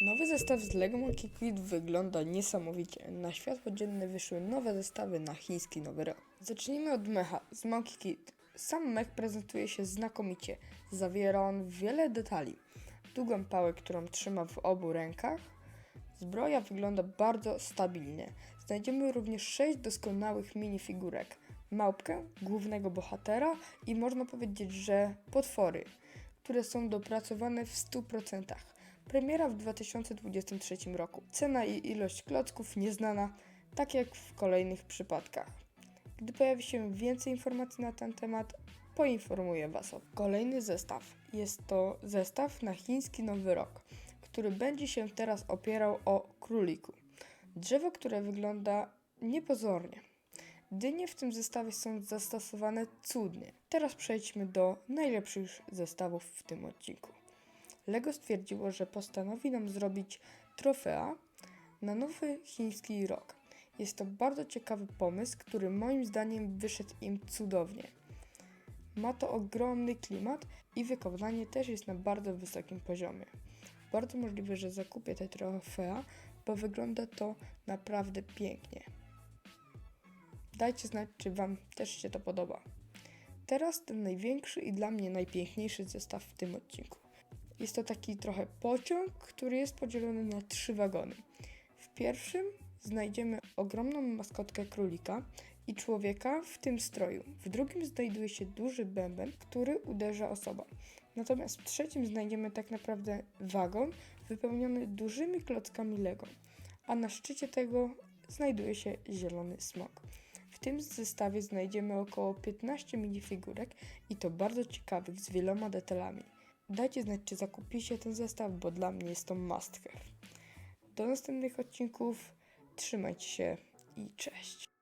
Nowy zestaw z Lego Monkey Kid wygląda niesamowicie. Na światło dzienne wyszły nowe zestawy na chiński Nowy Rok. Zacznijmy od mecha z Monkey Kid. Sam mech prezentuje się znakomicie. Zawiera on wiele detali. Długą pałę, którą trzyma w obu rękach. Zbroja wygląda bardzo stabilnie. Znajdziemy również sześć doskonałych minifigurek. Małpkę, głównego bohatera i można powiedzieć, że potwory, które są dopracowane w 100%. Premiera w 2023 roku. Cena i ilość klocków nieznana, tak jak w kolejnych przypadkach. Gdy pojawi się więcej informacji na ten temat, poinformuję Was o. Kolejny zestaw. Jest to zestaw na chiński Nowy Rok, który będzie się teraz opierał o króliku. Drzewo, które wygląda niepozornie. Dynie w tym zestawie są zastosowane cudnie. Teraz przejdźmy do najlepszych zestawów w tym odcinku. Lego stwierdziło, że postanowi nam zrobić trofea na nowy chiński rok. Jest to bardzo ciekawy pomysł, który moim zdaniem wyszedł im cudownie. Ma to ogromny klimat i wykonanie też jest na bardzo wysokim poziomie. Bardzo możliwe, że zakupię te trofea, bo wygląda to naprawdę pięknie. Dajcie znać, czy Wam też się to podoba. Teraz ten największy i dla mnie najpiękniejszy zestaw w tym odcinku. Jest to taki trochę pociąg, który jest podzielony na trzy wagony. W pierwszym znajdziemy ogromną maskotkę królika i człowieka w tym stroju. W drugim znajduje się duży bęben, który uderza osoba. Natomiast w trzecim znajdziemy tak naprawdę wagon wypełniony dużymi klockami Lego, a na szczycie tego znajduje się zielony smok. W tym zestawie znajdziemy około 15 minifigurek i to bardzo ciekawych z wieloma detalami. Dajcie znać, czy zakupicie ten zestaw, bo dla mnie jest to must have. Do następnych odcinków. Trzymajcie się i cześć.